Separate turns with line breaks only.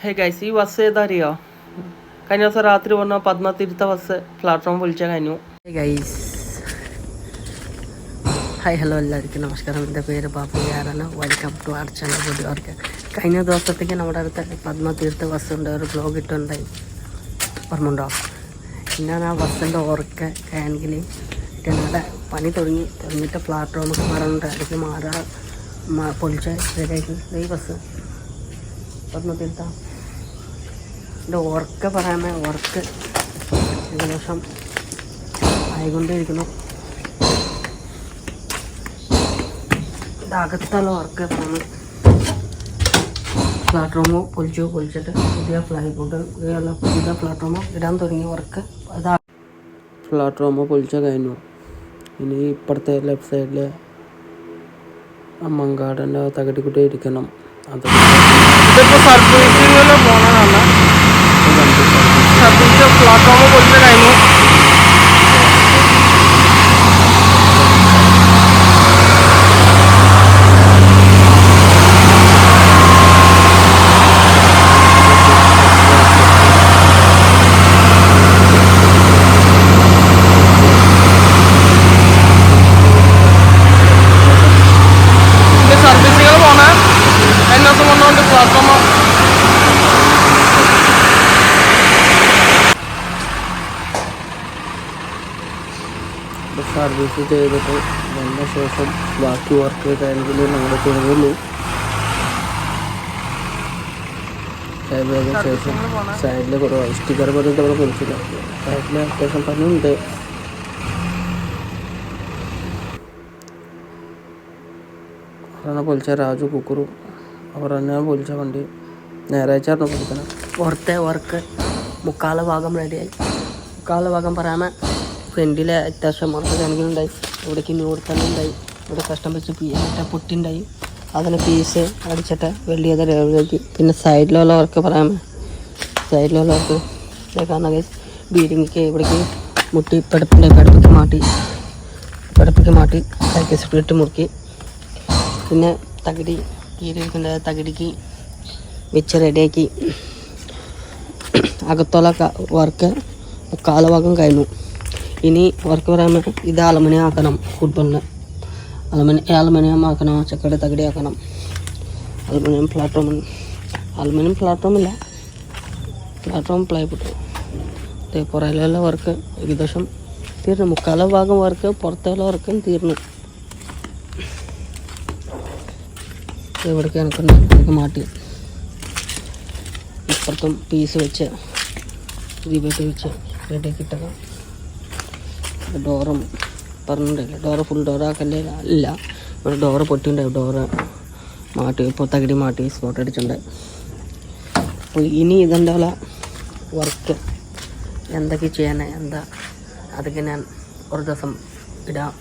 Hey guys ഈ bus ഏതാ അറിയോ കഴിഞ്ഞ ദിവസം രാത്രി വന്ന പത്മതീർത്ഥ ബസ് പ്ലാറ്റ്ഫോം വിളിച്ചാൽ കഴിഞ്ഞു.
ഗൈസ് ഹായ് ഹലോ എല്ലാവർക്കും. നമസ്കാരം. എന്റെ പേര് ബാബു യാറാണ് വെൽക്കം ടു ആർ ചാനൽ പുതിയ വർക്ക് കഴിഞ്ഞ ദിവസത്തേക്ക് നമ്മുടെ അടുത്ത് പത്മതീർത്ഥ ബസ്സുണ്ട് ഒരു ബ്ലോഗ് ഇട്ടുണ്ടായി ഓർമ്മയുണ്ടോ? ഞാൻ ആ ബസ്സിന്റെ ഓർക്ക ആണെങ്കിൽ ഞങ്ങളുടെ പണി തുടങ്ങി. തുടങ്ങിയിട്ട് പ്ലാറ്റ്ഫോമൊക്കെ മാറുന്നുണ്ട് ഇടയ്ക്ക് മാറാ പൊളിച്ച ശരിയാക്കി ഈ ബസ് പത്മതീർത്ഥ എന്റെ വർക്ക് പറയാമേ ഓർക്ക് ഏകദേശം ആയിക്കൊണ്ടിരിക്കുന്നു ഇതകത്തുള്ള വർക്ക് നമ്മൾ പ്ലാറ്റ്ഫോമോ പൊളിച്ചു പൊളിച്ചിട്ട് പുതിയ ഫ്ലൈബോർഡ് പുതിയ പ്ലാറ്റ്ഫോമോ ഇടാൻ തുടങ്ങിയ വർക്ക് അതാ
പ്ലാറ്റ്ഫോമോ പൊളിച്ച കഴിഞ്ഞു. ഇനി ഇപ്പുറത്തെ ലെഫ്റ്റ് സൈഡിൽ മങ്കാടന്റെ തകട്ടിക്കുട്ടി ഇരിക്കണം. അത് ഇതിപ്പോൾ സർവീസിങ്ങിൽ പോണതാണ് സർവീസ് പ്ലാറ്റ്ഫോം പൊളിച്ചാൽ കഴിഞ്ഞു ഇത് സർവീസുകൾ പോണ എൻ എസ് കൊണ്ടുകൊണ്ട് പ്ലാറ്റ്ഫോം സർവീസ് ചെയ്തിട്ട് വന്ന ശേഷം ബാക്കി വർക്ക് നമ്മൾ തുടങ്ങുള്ളൂ അതിന് ശേഷം സൈഡിൽ കുറവ്. സ്റ്റിക്കർ പറഞ്ഞിട്ട് നമ്മൾ കുറിച്ചില്ല സൈഡിൽ അത്യാവശ്യം പണിയുണ്ട്. അവരാണ് പൊലിച്ച രാജു കുക്കുറു. അവർ തന്നെയാണ് പൊലിച്ച വണ്ടി. ഞായറാഴ്ച പൊലിക്കണം
പുറത്തെ വർക്ക് മുക്കാല ഭാഗം റെഡിയായി മുക്കാല ഭാഗം പറയാമേ? ഫ്രണ്ടിലെ വർക്ക് കാണിക്കുന്നുണ്ടായി. ഇവിടേക്ക് ന്യൂർത്തന്നുണ്ടായി ഇവിടെ കഷ്ടം വെച്ച് പീസിട്ട പൊട്ടിണ്ടായി അതിന് പീസ് അടിച്ചിട്ട് വലിയത് രേഖി പിന്നെ സൈഡിലുള്ളവർക്ക് പറയാം. സൈഡിലുള്ളവർക്ക് സൈഡിലുള്ള വർക്ക് കാരണം ബീഡിങ്ങിക്ക് ഇവിടേക്ക് മുട്ടി പെടപ്പിന്റെ പെടപ്പിക്ക് മാറ്റി പെടപ്പിക്ക് മാറ്റി കൈക്ക് സ്പ്ലിറ്റ് മുറുക്കി. പിന്നെ തകിടി കീരിയിരിക്കേണ്ട തകിടിക്ക് വെച്ച് റെഡിയാക്കി. അകത്തുള്ള വർക്ക് കാലഭാഗം കഴിഞ്ഞു. ഇനി വർക്ക് പറ്റും. ഇത് അലുമിനിയം ആക്കണം ഫുട്ബോളിന് അലുമിനിയം അലുമിനിയം ആക്കണം ചക്കയുടെ തകിടി ആക്കണം. അലുമിനിയം പ്ലാറ്റ്ഫോം അലുമിനിയം പ്ലാറ്റ്ഫോം ഇല്ല. പ്ലാറ്റ്ഫോം പ്ലൈവുഡ് പുറയിലുള്ള വർക്ക് ഏകദേശം തീർന്നു. മുക്കാല ഭാഗം വർക്ക് പുറത്തുള്ള വർക്കും തീർന്നു. ഇവിടേക്ക് എനിക്ക് മാറ്റി. ഇപ്പുറത്തും പീസ് വെച്ച് ദീപത്തെ വെച്ച് റെഡിയാക്കി ഇട്ടതാണ് ഡോറും പറഞ്ഞിട്ടില്ല. ഡോറ് ഫുൾ ഡോറാക്കല്ലേ ഇല്ല ഇവിടെ ഡോറ് പൊട്ടിണ്ടായി ഡോറ് മാറ്റി ഇപ്പോൾ തകിടി മാറ്റി സ്പോട്ട് അടിച്ചിട്ടുണ്ട്. അപ്പോൾ ഇനി ഇതുണ്ടാവില്ല വർക്ക് എന്തൊക്കെ ചെയ്യാൻ എന്താ? അതൊക്കെ ഞാൻ ഒരു ദിവസം ഇടാം.